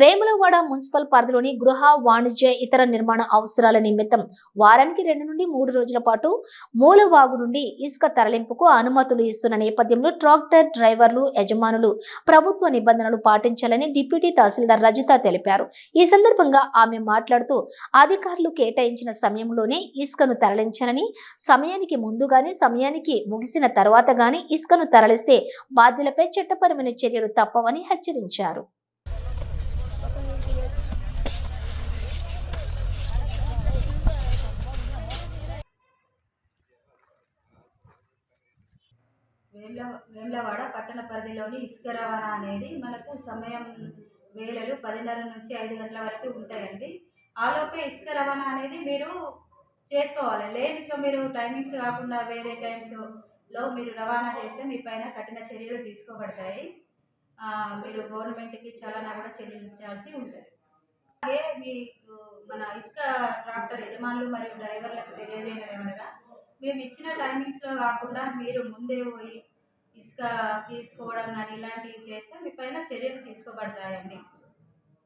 Vemulawada municipal పరిధిలోని గృహ వాణిజ్య ఇతర నిర్మాణ అవసరాల నిమిత్తం వారానికి రెండు నుండి మూడు రోజుల పాటు మూలవాగు నుండి ఇసుక తరలింపుకు అనుమతులు ఇస్తున్న నేపథ్యంలో ట్రాక్టర్ డ్రైవర్లు యజమానులు ప్రభుత్వ నిబంధనలు పాటించాలని డిప్యూటీ తహసీల్దార్ రజిత తెలిపారు. ఈ సందర్భంగా ఆమె మాట్లాడుతూ అధికారులు కేటాయించిన సమయంలోనే ఇసుకను తరలించాలని సమయానికి ముందుగానే సమయానికి ముగిసిన తర్వాత గాని ఇసుకను తరలిస్తే బాధ్యులపై చట్టపరమైన చర్యలు తప్పవని హెచ్చరించారు. వేమ్ల వేమ్లవాడ పట్టణ పరిధిలోని ఇసుక రవాణా అనేది మనకు సమయం వేళలు పదిన్నర నుంచి ఐదు గంటల వరకు ఉంటాయండి. ఆలోపే ఇసుక రవాణా అనేది మీరు చేసుకోవాలి. లేనిచో మీరు టైమింగ్స్ కాకుండా వేరే టైమ్స్లో మీరు రవాణా చేస్తే మీ పైన కఠిన చర్యలు తీసుకోబడతాయి. మీరు గవర్నమెంట్కి చాలా కూడా చెల్లించాల్సి ఉంటుంది. అలాగే మీకు మన ఇసుక ట్రాక్టర్ యజమానులు మరియు డ్రైవర్లకు తెలియజేయనది ఏమనగా మేము ఇచ్చిన టైమింగ్స్లో కాకుండా మీరు ముందే పోయి ఇసుక తీసుకోవడం కానీ ఇలాంటివి చేస్తే మీ పైన చర్యలు తీసుకోబడతాయండి.